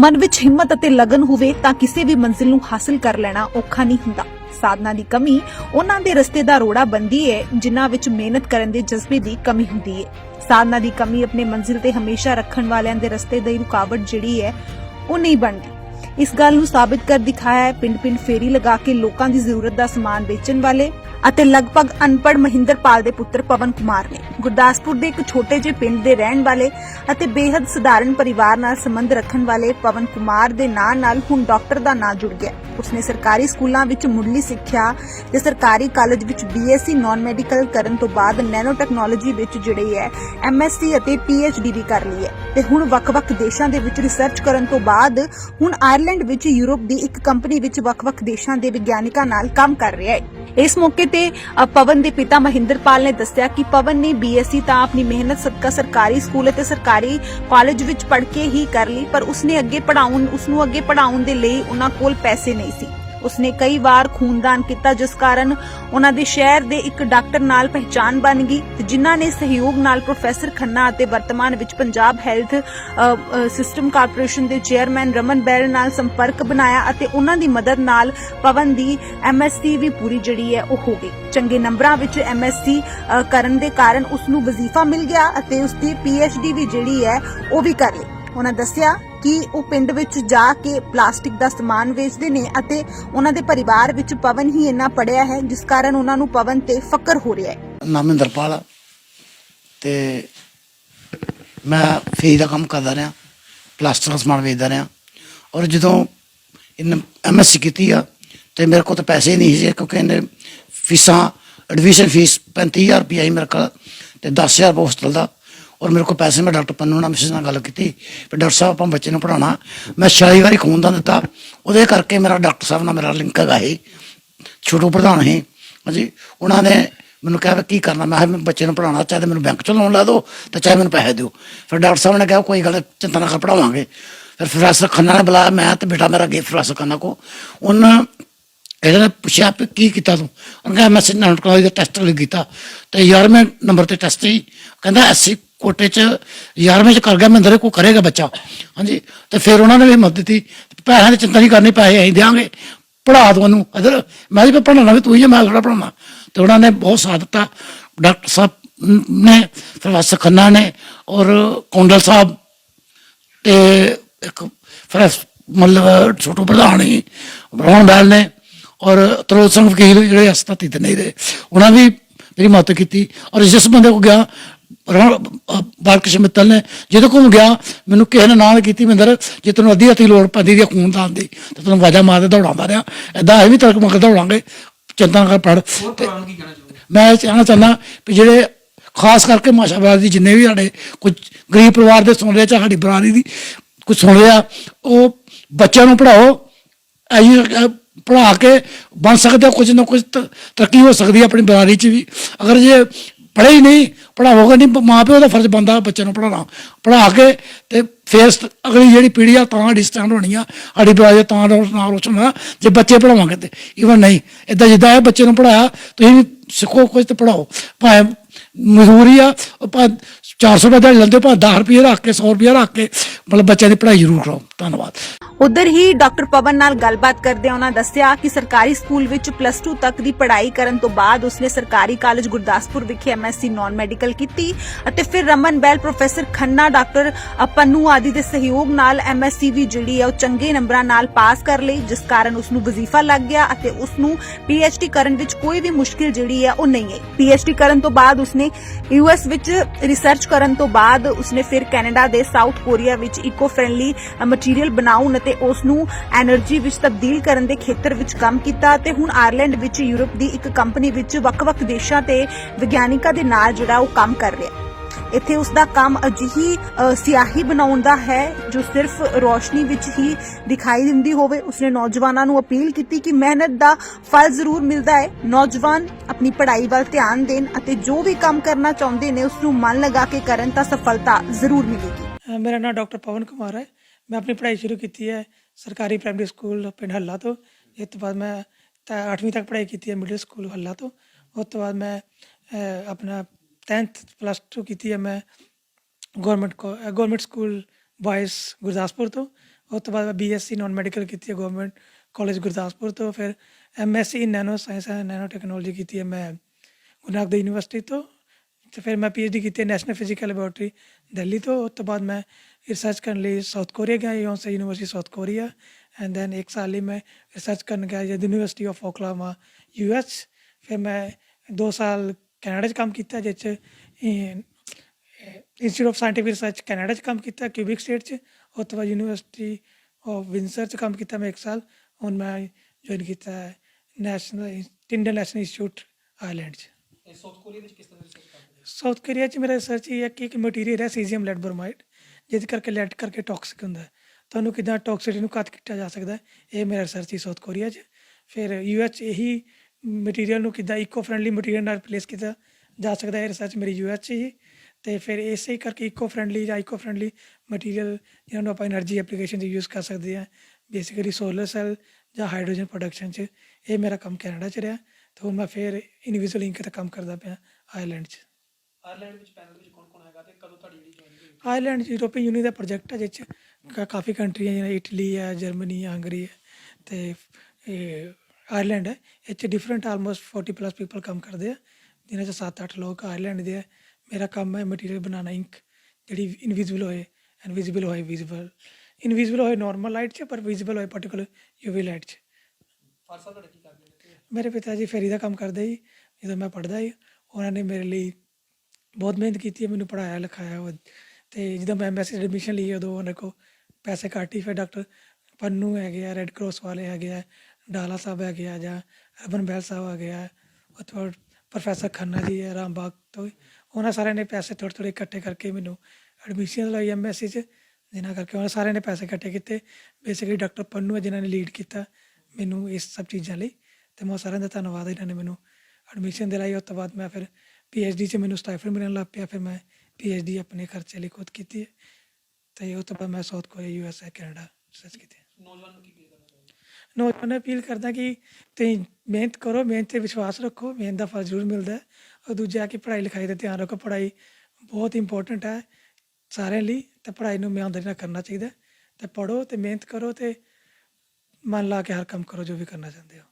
ਮਨ ਵਿੱਚ ਹਿੰਮਤ ਅਤੇ ਲਗਨ ਹੋਵੇ ਤਾਂ ਕਿਸੇ ਵੀ ਮੰਜ਼ਿਲ ਨੂੰ ਹਾਸਲ ਕਰ ਲੈਣਾ ਔਖਾ ਨਹੀਂ ਹੁੰਦਾ। ਸਾਧਨਾ ਦੀ ਕਮੀ ਉਹਨਾਂ ਦੇ ਰਸਤੇ ਦਾ ਰੋੜਾ ਬੰਦੀ ਹੈ ਜਿਨ੍ਹਾਂ ਵਿੱਚ ਮਿਹਨਤ ਕਰਨ ਦੇ ਜਜ਼ਬੇ ਦੀ ਕਮੀ ਹੁੰਦੀ ਹੈ ਸਾਧਨਾ ਦੀ ਕਮੀ ਆਪਣੇ ਮੰਜ਼ਿਲ ਤੇ ਹਮੇਸ਼ਾ ਰੱਖਣ ਵਾਲਿਆਂ ਦੇ ਰਸਤੇ ਦੀ ਰੁਕਾਵਟ ਜਿਹੜੀ ਹੈ ਉਹ ਨਹੀਂ ਬਣਦੀ। ਇਸ ਗੱਲ ਨੂੰ ਸਾਬਿਤ ਕਰ ਦਿਖਾਇਆ ਹੈ ਪਿੰਡ-ਪਿੰਡ ਫੇਰੀ ਲਗਾ ਕੇ ਲੋਕਾਂ ਦੀ ਜ਼ਰੂਰਤ ਦਾ ਸਮਾਨ ਵੇਚਣ ਵਾਲੇ ਅਤੇ ਲਗਭਗ ਅਨਪੜ੍ਹ ਮਹਿੰਦਰਪਾਲ ਦੇ ਪੁੱਤਰ ਪਵਨ ਕੁਮਾਰ ਨੇ। ਗੁਰਦਾਸਪੁਰ ਦੇ ਇੱਕ ਛੋਟੇ ਜਿਹੇ ਪਿੰਡ ਦੇ ਰਹਿਣ ਵਾਲੇ ਅਤੇ ਬੇहद ਸਧਾਰਨ ਪਰਿਵਾਰ ਨਾਲ ਸੰਬੰਧ ਰੱਖਣ ਵਾਲੇ ਪਵਨ ਕੁਮਾਰ ਦੇ ਨਾਂ ਨਾਲ ਹੁਣ ਡਾਕਟਰ ਦਾ ਨਾਂ ਜੁੜ ਗਿਆ। ਉਸਨੇ ਸਰਕਾਰੀ ਸਕੂਲਾਂ ਵਿੱਚ ਮੁੱਢਲੀ ਸਿੱਖਿਆ ਤੇ ਸਰਕਾਰੀ ਕਾਲਜ ਵਿੱਚ ਬੀਐਸਸੀ ਨਾਨ ਮੈਡੀਕਲ ਕਰਨ ਤੋਂ ਬਾਅਦ ਨੈਨੋ ਟੈਕਨੋਲੋਜੀ ਵਿੱਚ ਜਿਹੜੀ ਹੈ ਐਮਐਸਸੀ ਅਤੇ ਪੀਐਚਡੀ ਵੀ ਕਰ ਲਈ ਹੈ। ਤੇ ਹੁਣ ਵੱਖ-ਵੱਖ ਦੇਸ਼ਾਂ ਦੇ ਵਿੱਚ ਰਿਸਰਚ ਕਰਨ ਤੋਂ ਬਾਅਦ ਹੁਣ ਆਇਰਲੈਂਡ ਵਿੱਚ ਯੂਰਪ ਦੀ ਇੱਕ ਕੰਪਨੀ ਵਿੱਚ ਵੱਖ-ਵੱਖ ਦੇਸ਼ਾਂ ਦੇ ਵਿਗਿਆਨਿਕਾਂ ਨਾਲ ਕੰਮ ਕਰ ਰਿਹਾ ਹੈ। ਇਸ ਮੌਕੇ ਤੇ ਪਵਨ ਦੇ ਪਿਤਾ ਮਹਿੰਦਰਪਾਲ ਨੇ ਦੱਸਿਆ ਕਿ ਪਵਨ ਨੇ ਬੀਐਸਸੀ ਤਾਂ ਆਪਣੀ ਮਿਹਨਤ ਸਦਕਾ ਸਰਕਾਰੀ ਸਕੂਲ ਅਤੇ ਸਰਕਾਰੀ ਕਾਲਜ ਵਿੱਚ ਪੜ੍ਹ ਕੇ ਹੀ ਕਰ ਲਈ, ਪਰ ਉਸਨੇ ਅੱਗੇ ਪੜਾਉਣ ਉਸਨੂੰ ਅੱਗੇ ਪੜਾਉਣ ਦੇ ਲਈ ਉਹਨਾਂ ਕੋਲ ਪੈਸੇ ਨਹੀਂ ਸੀ। ਉਸਨੇ ਕਈ ਵਾਰ ਖੂਨਦਾਨ ਕੀਤਾ, ਜਿਸ ਕਾਰਨ ਉਹਨਾਂ ਦੇ ਸ਼ਹਿਰ ਦੇ ਇੱਕ ਡਾਕਟਰ ਨਾਲ ਪਹਿਚਾਨ ਬਣ ਗਈ ਜਿਨ੍ਹਾਂ ਨੇ ਸਹਿਯੋਗ ਨਾਲ ਪ੍ਰੋਫੈਸਰ ਖੰਨਾ ਅਤੇ ਵਰਤਮਾਨ ਵਿੱਚ ਪੰਜਾਬ ਹੈਲਥ ਸਿਸਟਮ ਕਾਰਪੋਰੇਸ਼ਨ ਦੇ ਚੇਅਰਮੈਨ ਰਮਨ ਬੈਲ ਨਾਲ ਸੰਪਰਕ ਬਣਾਇਆ ਅਤੇ ਉਹਨਾਂ ਦੀ ਮਦਦ ਨਾਲ ਪਵਨ ਦੀ ਐਮਐਸਸੀ ਵੀ ਪੂਰੀ ਜਿਹੜੀ ਹੈ ਉਹ ਹੋ ਗਈ। ਚੰਗੇ ਨੰਬਰਾਂ ਵਿੱਚ ਐਮਐਸਸੀ ਕਰਨ ਦੇ ਕਾਰਨ ਉਸ ਨੂੰ ਵਜ਼ੀਫਾ ਮਿਲ ਗਿਆ ਅਤੇ ਉਸ ਦੀ ਪੀਐਚਡੀ ਵੀ ਜਿਹੜੀ ਹੈ ਉਹ ਵੀ ਕਰ ਲਈ। ਉਹਨਾਂ ਦੱਸਿਆ ਕਿ ਉਹ ਪਿੰਡ ਵਿੱਚ ਜਾ ਕੇ ਪਲਾਸਟਿਕ ਦਾ ਸਮਾਨ ਵੇਚਦੇ ਨੇ ਅਤੇ ਉਹਨਾਂ ਦੇ ਪਰਿਵਾਰ ਵਿੱਚ ਪਵਨ ਹੀ ਇੰਨਾ ਪੜਿਆ ਹੈ, ਜਿਸ ਕਾਰਨ ਉਹਨਾਂ ਨੂੰ ਪਵਨ ਤੇ ਫਕਰ ਹੋ ਰਿਹਾ ਹੈ। ਨਾਮ ਇੰਦਰਪਾਲ ਤੇ ਮੈਂ ਫੇਰੀ ਦਾ ਕੰਮ ਕਰਦਾ ਰਿਹਾ ਪਲਾਸਟਿਕ ਦਾ ਸਮਾਨ ਵੇਚਦਾ ਰਿਹਾ। ਔਰ ਜਦੋਂ ਇਹਨੇ ਐਮਐਸਸੀ ਕੀਤੀ ਆ, ਤੇ ਮੇਰੇ ਕੋਲ ਤਾਂ ਪੈਸੇ ਨਹੀਂ ਸੀ, ਕਿਉਂਕਿ ਇਹਨੇ ਫੀਸਾਂ ਐਡਮਿਸ਼ਨ ਫੀਸ 35000 ਰੁਪਏ ਆਈ ਮੇਰੇ ਕੋਲ ਤੇ 10000 ਹੋਸਟਲ ਦਾ। ਔਰ ਮੇਰੇ ਕੋਲ ਪੈਸੇ, ਮੈਂ ਡਾਕਟਰ ਪੰਨੂ ਨਾਲ ਮਿਸਿਸ ਨਾਲ ਗੱਲ ਕੀਤੀ, ਵੀ ਡਾਕਟਰ ਸਾਹਿਬ ਆਪਾਂ ਬੱਚੇ ਨੂੰ ਪੜਾਉਣਾ ਮੈਂ 46 ਵਾਰੀ ਖੂਨ ਦਾ ਦਿੱਤਾ। ਉਹਦੇ ਕਰਕੇ ਮੇਰਾ ਡਾਕਟਰ ਸਾਹਿਬ ਨਾਲ ਮੇਰਾ ਲਿੰਕ ਹੈਗਾ ਇਹ ਛੋਟੂ ਪ੍ਰਧਾਨ ਸੀ। ਹਾਂਜੀ, ਉਹਨਾਂ ਨੇ ਮੈਨੂੰ ਕਿਹਾ ਵੀ ਕੀ ਕਰਨਾ? ਮੈਂ ਕਿਹਾ ਮੈਂ ਬੱਚੇ ਨੂੰ ਪੜਾਉਣਾ ਚਾਹੇ ਤਾਂ ਮੈਨੂੰ ਬੈਂਕ ਚੋਂ ਲੋਨ ਲਾ ਦਿਓ ਤੇ ਚਾਹੇ ਮੈਨੂੰ ਪੈਸੇ ਦਿਓ। ਫਿਰ ਡਾਕਟਰ ਸਾਹਿਬ ਨੇ ਕਿਹਾ, ਕੋਈ ਗੱਲ ਚਿੰਤਾ ਨਾ ਕਰ ਪੜਾਵਾਂਗੇ ਫਿਰ ਪ੍ਰੋਫੈਸਰ ਖੰਨਾ ਨੇ ਬੁਲਾਇਆ, ਮੈਂ ਤੇ ਬੇਟਾ ਮੇਰਾ ਗਏ ਪ੍ਰੋਫੈਸਰ ਖੰਨਾ ਕੋ ਉਹਨਾਂ ਇਹਨਾਂ ਨੇ ਪੁੱਛਿਆ ਵੀ ਕੀ ਕੀਤਾ ਤੂੰ? ਉਹਨੇ ਕਿਹਾ, ਮੈਂ ਸਿੱਧਾ ਕਾਲਜ ਦਾ ਟੈਸਟ ਲਈ ਕੀਤਾ। ਤੇ 11ਵੇਂ ਨੰਬਰ ਤੇ ਟੈਸਟ ਸੀ। ਕਹਿੰਦਾ, ਐਸੀ ਕੋਟੇ ਚ 11ਵੇਂ ਚ ਕਰ ਗਿਆ, ਮੈਂ ਕੋ ਕਰੇਗਾ ਬੱਚਾ। ਹਾਂਜੀ, ਤੇ ਫਿਰ ਉਹਨਾਂ ਨੇ ਵੀ ਮਦਦ ਦਿੱਤੀ। ਪੈਸਿਆਂ ਦੀ ਚਿੰਤਾ ਨਹੀਂ ਕਰਨੀ, ਪੈਸੇ ਅਸੀਂ ਦਿਆਂਗੇ। ਪੜਾ ਦੋ ਉਹਨੂੰ। ਇਧਰ, ਮੈਂ ਵੀ ਪੜਾਉਣਾ ਵੀ ਤੂੰ ਹੀ ਮੈਂ ਥੋੜਾ ਪੜਾਉਣਾ ਤੇ ਉਹਨਾਂ ਨੇ ਬਹੁਤ ਸਾਥ ਦਿੱਤਾ। ਡਾਕਟਰ ਸਾਹਿਬ ਨੇ ਪ੍ਰੋਫੈਸਰ ਖੰਨਾ ਨੇ ਔਰ ਕੌਂਡਲ ਸਾਹਿਬ ਤੇ ਇੱਕ ਫਿਰ ਮਤਲਬ ਛੋਟੂ ਪ੍ਰਧਾਨ ਹੀ ਰੋਹਨ ਬੈਲ ਨੇ ਔਰ ਤਰੋਲ ਸਿੰਘ ਵਕੀਲ ਜਿਹੜੇ ਅਸਤਤੀ ਤੇ ਨਹੀਂ ਰਹੇ। ਉਹਨਾਂ ਵੀ ਮੇਰੀ ਮਦਦ ਕੀਤੀ। ਔਰ ਜਿਸ ਬੰਦੇ ਕੋ ਗਿਆ ਬਾਲਕ੍ਰਿਸ਼ਨ ਮਿੱਤਲ ਨੇ ਜਿਹਦੇ ਕੋਲ ਗਿਆ ਮੈਨੂੰ ਕਿਸੇ ਨੇ ਨਾਲ ਕੀਤੀ ਮਿੰਦਰ ਜੇ ਤੈਨੂੰ ਅੱਧੀ ਅੱਧੀ ਲੋੜ ਪੈਂਦੀ ਦੀ ਖੂਨਦਾਨ ਦੀ ਤੇ ਤੈਨੂੰ ਵਾਜਾ ਮਾਰਦੇ ਦੌੜਾਉਂਦਾ ਰਿਹਾ ਐਦਾਂ ਅਸੀਂ ਵੀ ਤੱਕ ਮਗਰ ਦੌੜਾਂਗੇ। ਚਿੰਤਾ ਨਾ ਕਰ ਪੜ। ਮੈਂ ਇਹ ਕਹਿਣਾ ਚਾਹੁੰਦਾ ਵੀ ਜਿਹੜੇ ਖਾਸ ਕਰਕੇ ਮਾਸ਼ਾਅੱਲਾ ਦੀ ਜਿੰਨੇ ਵੀ ਸਾਡੇ ਕੁਝ ਗਰੀਬ ਪਰਿਵਾਰ ਦੇ ਸੁਣ ਰਹੇ ਚਾਹੇ ਸਾਡੀ ਬਰਾਦਰੀ ਦੀ ਕੁਝ ਸੁਣ ਰਿਹਾ ਉਹ ਬੱਚਿਆਂ ਨੂੰ ਪੜਾਓ ਐਂ ਪੜਾ ਕੇ ਬਣ ਸਕਦੇ ਕੁਝ ਨਾ ਕੁਝ ਤਰੱਕੀ ਹੋ ਸਕਦੀ ਹੈ ਆਪਣੀ ਬਰਾਦਰੀ 'ਚ ਵੀ। ਅਗਰ ਜੇ ਪੜ੍ਹੇ ਹੀ ਨਹੀਂ ਪੜਾਵੋਗੇ ਨਹੀਂ, ਮਾਂ ਪਿਓ ਦਾ ਫਰਜ਼ ਬੰਦਾ ਬੱਚੇ ਨੂੰ ਪੜਾਉਣਾ ਪੜਾ ਕੇ ਤੇ ਫੇਰ ਅਗਲੀ ਜਿਹੜੀ ਪੀੜ੍ਹੀ ਆ ਤਾਂ ਸਾਡੀ ਸਟੈਂਡ ਹੋਣੀ ਆ, ਸਾਡੀ ਬਰਾਦਰੀ ਤਾਂ ਰੋ- ਨਾ ਰੋਸ਼ਨ ਹੋਣਾ, ਜੇ ਬੱਚੇ ਪੜਾਵਾਂਗੇ ਤੇ। ਇਵਨ ਨਹੀਂ ਇਦਾਂ ਜਿੱਦਾਂ ਇਹ ਬੱਚੇ ਨੂੰ ਪੜਾਇਆ ਤੁਸੀਂ ਵੀ ਸਿੱਖੋ ਕੁਝ ਤੇ ਪੜਾਓ ਭਾਵੇਂ ਮਜ਼ਦੂਰੀ ਆ, ਉਹ ਭਾਵੇਂ 400 ਰੁਪਏ ਦਾ ਲੈਂਦੇ, ਭਾਵੇਂ 10 ਰੁਪਏ ਰੱਖ ਕੇ 100 ਰੁਪਏ ਰੱਖ ਕੇ, ਮਤਲਬ ਬੱਚਿਆਂ ਦੀ ਪੜ੍ਹਾਈ ਜ਼ਰੂਰ ਕਰਾਓ ਧੰਨਵਾਦ। ਉਧਰ ਹੀ ਡਾਕਟਰ ਪਵਨ ਨਾਲ ਗੱਲਬਾਤ ਕਰਦੇ ਉਹਨਾਂ ਦੱਸਿਆ ਕਿ ਸਰਕਾਰੀ ਸਕੂਲ ਵਿੱਚ ਪਲੱਸ 2 ਤੱਕ ਦੀ ਪੜ੍ਹਾਈ ਕਰਨ ਤੋਂ ਬਾਅਦ ਉਸਨੇ ਸਰਕਾਰੀ ਕਾਲਜ ਗੁਰਦਾਸਪੁਰ ਵਿਖੇ ਐਮਐਸਸੀ ਨਾਨ ਮੈਡੀਕਲ ਕੀਤੀ ਅਤੇ ਫਿਰ ਰਮਨ ਬੈਲ, ਪ੍ਰੋਫੈਸਰ ਖੰਨਾ, ਡਾਕਟਰ ਪੰਨੂ ਆਦਿ ਦੇ ਸਹਿਯੋਗ ਨਾਲ ਐਮਐਸਸੀ ਵੀ ਜਿਹੜੀ ਹੈ ਉਹ ਚੰਗੇ ਨੰਬਰਾਂ ਨਾਲ ਪਾਸ ਕਰ ਲਈ, ਜਿਸ ਕਾਰਨ ਉਸ ਨੂੰ ਵਜ਼ੀਫਾ ਲੱਗ ਗਿਆ ਅਤੇ ਉਸ ਨੂੰ ਪੀਐਚਡੀ ਕਰਨ ਵਿੱਚ ਕੋਈ ਵੀ ਮੁਸ਼ਕਿਲ ਜਿਹੜੀ ਹੈ ਉਹ ਨਹੀਂ ਆਈ। ਪੀਐਚਡੀ ਕਰਨ ਤੋਂ ਬਾਅਦ ਉਸਨੇ ਯੂਐਸ ਵਿੱਚ ਰਿਸਰਚ ਕਰਨ ਤੋਂ ਬਾਅਦ ਉਸਨੇ ਫਿਰ ਕੈਨੇਡਾ ਦੇ ਸਾਊਥ ਕੋਰੀਆ ਵਿੱਚ ਇਕੋ ਫ੍ਰੈਂਡਲੀ ਮਟੀਰੀਅਲ ਬਣਾਉਣ ਅਤੇ ਅਤੇ ਉਸ ਨੂੰ એનર્ਜੀ ਵਿੱਚ ਤਬਦੀਲ ਕਰਨ ਦੇ ਖੇਤਰ ਵਿੱਚ ਕੰਮ ਕੀਤਾ ਤੇ ਹੁਣ ਆਇਰਲੈਂਡ ਵਿੱਚ, ਯੂਰਪ ਦੀ ਇੱਕ ਕੰਪਨੀ ਵਿੱਚ ਵੱਖ-ਵੱਖ ਦੇਸ਼ਾਂ ਤੇ ਵਿਗਿਆਨਿਕਾਂ ਦੇ ਨਾਲ ਜਿਹੜਾ ਉਹ ਕੰਮ ਕਰ ਰਿਹਾ। ਇੱਥੇ ਉਸ ਦਾ ਕੰਮ ਅਜਿਹੀ ਸਿਆਹੀ ਬਣਾਉਣ ਦਾ ਹੈ, ਜੋ ਸਿਰਫ ਰੋਸ਼ਨੀ ਵਿੱਚ ਹੀ ਦਿਖਾਈ ਦਿੰਦੀ ਹੋਵੇ। ਉਸਨੇ ਨੌਜਵਾਨਾਂ ਨੂੰ ਅਪੀਲ ਕੀਤੀ ਕਿ ਮਿਹਨਤ ਦਾ ਫਲ ਜ਼ਰੂਰ ਮਿਲਦਾ ਹੈ। ਨੌਜਵਾਨ ਆਪਣੀ ਪੜ੍ਹਾਈ ਵੱਲ ਧਿਆਨ ਦੇਣ ਅਤੇ ਜੋ ਵੀ ਕੰਮ ਕਰਨਾ ਚਾਹੁੰਦੇ ਨੇ ਉਸ ਨੂੰ ਮਨ ਲਗਾ ਕੇ ਕਰਨ ਤਾਂ ਸਫਲਤਾ ਜ਼ਰੂਰ ਮਿਲੇਗੀ। ਮੇਰਾ ਨਾਮ ਡਾਕਟਰ ਪਵਨ ਕੁਮਾਰ ਹੈ। ਮੈਂ ਆਪਣੀ ਪੜ੍ਹਾਈ ਸ਼ੁਰੂ ਕੀਤੀ ਹੈ ਸਰਕਾਰੀ ਪ੍ਰਾਇਮਰੀ ਸਕੂਲ ਪਿੰਡ ਹੱਲਾ ਤੋਂ ਇਸ ਤੋਂ ਬਾਅਦ ਮੈਂ 8ਵੀਂ ਤੱਕ ਪੜ੍ਹਾਈ ਕੀਤੀ ਹੈ ਮਿਡਲ ਸਕੂਲ ਹੱਲਾ ਤੋਂ ਉਸ ਤੋਂ ਬਾਅਦ ਮੈਂ ਅ, ਆਪਣਾ 10th ਪਲੱਸ 2 ਕੀਤੀ ਹੈ ਮੈਂ government government school boys Gurdaspur ਤੋਂ ਉਸ ਤੋਂ ਬਾਅਦ ਮੈਂ ਬੀਐਸਸੀ ਨਾਨ ਮੈਡੀਕਲ ਕੀਤੀ ਹੈ ਗਵਰਨਮੈਂਟ ਕਾਲਜ ਗੁਰਦਾਸਪੁਰ ਤੋਂ ਫਿਰ MSc in nano science and nano technology ਕੀਤੀ ਹੈ ਮੈਂ ਗੁਰੂ ਨਾਨਕ ਦੇਵ ਯੂਨੀਵਰਸਿਟੀ ਤੋਂ ਤੇ ਫਿਰ ਮੈਂ ਪੀਐਚਡੀ ਕੀਤੀ ਹੈ ਨੈਸ਼ਨਲ ਫਿਜ਼ੀਕਲ ਲੈਬੋਰੇਟਰੀ ਦਿੱਲੀ ਤੋਂ ਉਸ ਤੋਂ ਬਾਅਦ ਮੈਂ ਰਿਸਰਚ ਕਰਨ ਲਈ ਸਾਊਥ ਕੋਰੀਆ ਗਿਆ Yonsei university South Korea and then ਇੱਕ ਸਾਲ ਲਈ ਮੈਂ ਰਿਸਰਚ ਕਰਨ ਗਿਆ ਯੂਨੀਵਰਸਿਟੀ ਆਫ ਓਕਲਾਮਾ ਯੂਐਸ ਫਿਰ ਮੈਂ 2 ਸਾਲ ਕੈਨੇਡਾ 'ਚ ਕੰਮ ਕੀਤਾ ਜਿਸ 'ਚ institute of scientific research Canada 'ਚ ਕੰਮ ਕੀਤਾ ਕਿਊਬਿਕ ਸਟੇਟ 'ਚ ਉਸ ਤੋਂ ਬਾਅਦ ਯੂਨੀਵਰਸਿਟੀ ਆਫ ਵਿੰਸਰ 'ਚ ਕੰਮ ਕੀਤਾ ਮੈਂ ਇੱਕ ਸਾਲ ਹੁਣ ਮੈਂ ਜੁਆਇਨ ਕੀਤਾ ਹੈ national Indian national institute Ireland 'ਚ ਸਾਊਥ ਕੋਰੀਆ ਵਿੱਚ ਕਿਸ ਤਰ੍ਹਾਂ ਦੀ ਰਿਸਰਚ ਕਰਦੇ ਸਾਊਥ ਕੋਰੀਆ 'ਚ ਮੇਰਾ ਰਿਸਰਚ ਇਹ ਹੈ ਕਿ ਇੱਕ ਮਟੀਰੀਅਲ ਹੈ ਸੀਜ਼ੀਅਮ ਲੈਡ ਬਰੋਮਾਈਡ ਜਿਸ ਕਰਕੇ ਲੈਟ ਕਰਕੇ ਟੌਕਸਿਕ ਹੁੰਦਾ ਹੈ। ਤੁਹਾਨੂੰ ਕਿਦਾਂ ਟੌਕਸਿਟੀ ਨੂੰ ਘੱਟ ਕੀਤਾ ਜਾ ਸਕਦਾ ਹੈ, ਇਹ ਮੇਰਾ ਰਿਸਰਚ ਸੀ ਸਾਊਥ ਕੋਰੀਆ 'ਚ। ਫਿਰ ਯੂ ਐਚ ਇਹੀ ਮਟੀਰੀਅਲ ਨੂੰ ਕਿਦਾਂ ਇਕੋ ਫਰੈਂਡਲੀ ਮਟੀਰੀਅਲ ਨਾਲ ਰਿਪਲੇਸ ਕੀਤਾ ਜਾ ਸਕਦਾ ਹੈ ਰਿਸਰਚ ਮੇਰੀ ਯੂ ਐਚ 'ਚ ਹੀ। ਤੇ ਫਿਰ ਇਸੇ ਕਰਕੇ ਇਕੋ ਫਰੈਂਡਲੀ ਜਾਂ ਇਕੋ ਫਰੈਂਡਲੀ ਮਟੀਰੀਅਲ ਜਿਹਨਾਂ ਨੂੰ ਆਪਾਂ એનર્ਜੀ ਐਪਲੀਕੇਸ਼ਨ 'ਚ ਯੂਜ਼ ਕਰ ਸਕਦੇ ਹਾਂ ਬੇਸਿਕਲੀ ਸੋਲਰ ਸੈੱਲ ਜਾਂ ਹਾਈਡਰੋਜਨ ਪ੍ਰੋਡਕਸ਼ਨ 'ਚ, ਇਹ ਮੇਰਾ ਕੰਮ ਕੈਨੇਡਾ 'ਚ ਰਿਹਾ। ਤੇ ਹੁਣ ਮੈਂ ਫਿਰ ਇਨਵਿਜ਼ਲ ਇੰਕ ਤੇ ਕੰਮ ਕਰਦਾ ਪਿਆ ਆਇਰਲੈਂਡ 'ਚ। ਆਇਰਲੈਂਡ ਵਿੱਚ ਪੈਨਲ ਵਿੱਚ ਕੌਣ ਕੌਣ ਹੈਗਾ ਤੇ ਕਦੋਂ ਤੁਹਾਡੀ ਜਿਹੜੀ ਆਇਰਲੈਂਡ ਯੂਰੋਪੀਅਨ ਯੂਨੀਅਨ ਦਾ ਪ੍ਰੋਜੈਕਟ ਹੈ ਜਿਸ 'ਚ ਕਾਫੀ ਕੰਟਰੀਆਂ ਜਿਵੇਂ ਇਟਲੀ ਹੈ ਜਰਮਨੀ ਹੈ ਹੰਗਰੀ ਹੈ ਤੇ ਇਹ ਆਇਰਲੈਂਡ ਹੈ ਇਹ 'ਚ ਡਿਫਰੈਂਟ ਆਲਮੋਸਟ 40 ਪਲੱਸ ਪੀਪਲ ਕੰਮ ਕਰਦੇ ਆ ਜਿਨ੍ਹਾਂ 'ਚ 7-8 ਲੋਕ ਆਇਰਲੈਂਡ ਦੇ ਆ। ਮੇਰਾ ਕੰਮ ਹੈ ਮਟੀਰੀਅਲ ਬਣਾਉਣਾ ਇੰਕ ਜਿਹੜੀ ਇਨਵਿਜ਼ੀਬਲ ਹੋਏ ਇਨਵਿਜ਼ੀਬਲ ਹੋਏ ਵਿਜ਼ੀਬਲ ਇਨਵਿਜ਼ੀਬਲ ਹੋਏ ਨਾਰਮਲ ਲਾਈਟ 'ਚ ਪਰ ਵਿਜ਼ੀਬਲ ਹੋਏ ਪਾਰਟਿਕੂਲਰ ਯੂਵੀ ਲਾਈਟ 'ਚ। ਤੁਹਾਡੇ ਕੀ ਕਰਦੇ ਮੇਰੇ ਪਿਤਾ ਜੀ ਫੇਰੀ ਦਾ ਕੰਮ ਕਰਦੇ ਸੀ ਜਦੋਂ ਮੈਂ ਪੜ੍ਹਦਾ ਸੀ ਉਹਨਾਂ ਨੇ ਮੇਰੇ ਲਈ ਬਹੁਤ ਮਿਹਨਤ ਕੀਤੀ ਹੈ ਮੈਨੂੰ ਪੜ੍ਹਾਇਆ ਲਿਖਾਇਆ ਉਹ ਤੇ ਜਦੋਂ ਮੈਂ ਐਮਐਸਸੀ ਐਡਮਿਸ਼ਨ ਲਈ ਉਦੋਂ ਉਹਨਾਂ ਕੋ ਪੈਸੇ ਘੱਟ ਹੀ, ਫਿਰ ਡਾਕਟਰ ਪੰਨੂ ਹੈਗੇ ਆ ਰੈੱਡ ਕਰਾਸ ਵਾਲੇ ਹੈਗੇ ਆ ਡਾਲਾ ਸਾਹਿਬ ਹੈਗੇ ਆ ਜਾਂ ਰਬਨ ਬੈਲ ਸਾਹਿਬ ਹੈਗੇ ਆ ਉਹ ਪ੍ਰੋਫੈਸਰ ਖੰਨਾ ਜੀ ਹੈ ਰਾਮਬਾਗ ਤੋਂ ਉਹਨਾਂ ਸਾਰਿਆਂ ਨੇ ਪੈਸੇ ਥੋੜ੍ਹੇ ਥੋੜ੍ਹੇ ਇਕੱਠੇ ਕਰਕੇ ਮੈਨੂੰ ਐਡਮਿਸ਼ਨ ਲਈ ਐਮਐਸਸੀ 'ਚ ਜਿਨ੍ਹਾਂ ਕਰਕੇ ਉਹਨਾਂ ਸਾਰਿਆਂ ਨੇ ਪੈਸੇ ਇਕੱਠੇ ਕੀਤੇ। ਬੇਸਿਕਲੀ ਡਾਕਟਰ ਪੰਨੂ ਹੈ, ਜਿਨ੍ਹਾਂ ਨੇ ਲੀਡ ਕੀਤਾ ਮੈਨੂੰ ਇਸ ਸਭ ਚੀਜ਼ਾਂ ਲਈ, ਤੇ ਮੈਂ ਸਾਰਿਆਂ ਦਾ ਧੰਨਵਾਦ ਇਹਨਾਂ ਨੇ ਮੈਨੂੰ ਐਡਮਿਸ਼ਨ ਦਿਲਾਈ ਉਸ ਤੋਂ ਬਾਅਦ ਮੈਂ ਫਿਰ ਪੀਐਚਡੀ 'ਚ ਮੈਨੂੰ ਸਟਾਈਫਨ ਮਿਲਣ ਲੱਗ ਪਿਆ, ਫਿਰ ਮੈਂ ਪੀਐਚਡੀ ਆਪਣੇ ਖਰਚੇ ਲਈ ਖੁਦ ਕੀਤੀ ਹੈ ਤੇ ਉਸ ਤੋਂ ਬਾਅਦ ਮੈਂ South Korea USA Canada research ਕੀਤੀ ਹੈ। ਨੌਜਵਾਨ ਨੂੰ ਕੀ ਅਪੀਲ ਕਰਨਾ ਚਾਹੁੰਦੇ ਨੌਜਵਾਨਾਂ ਨੂੰ ਅਪੀਲ ਕਰਦਾ ਕਿ ਤੁਸੀਂ ਮਿਹਨਤ ਕਰੋ ਮਿਹਨਤ ਤੇ ਵਿਸ਼ਵਾਸ ਰੱਖੋ ਮਿਹਨਤ ਦਾ ਫਲ ਜ਼ਰੂਰ ਮਿਲਦਾ ਹੈ ਔਰ ਦੂਜਾ ਕਿ ਪੜ੍ਹਾਈ ਲਿਖਾਈ ਦਾ ਧਿਆਨ ਰੱਖੋ ਪੜ੍ਹਾਈ ਬਹੁਤ ਇੰਪੋਰਟੈਂਟ ਹੈ ਸਾਰਿਆਂ ਲਈ ਤੇ ਪੜ੍ਹਾਈ ਨੂੰ ਇਮਾਨਦਾਰੀ ਨਾਲ ਕਰਨਾ ਚਾਹੀਦਾ ਹੈ। ਤੇ ਪੜ੍ਹੋ ਤੇ ਮਿਹਨਤ ਕਰੋ ਤੇ ਮਨ ਲਾ ਕੇ ਹਰ ਕੰਮ ਕਰੋ ਜੋ ਵੀ ਕਰਨਾ ਚਾਹੁੰਦੇ ਹੋ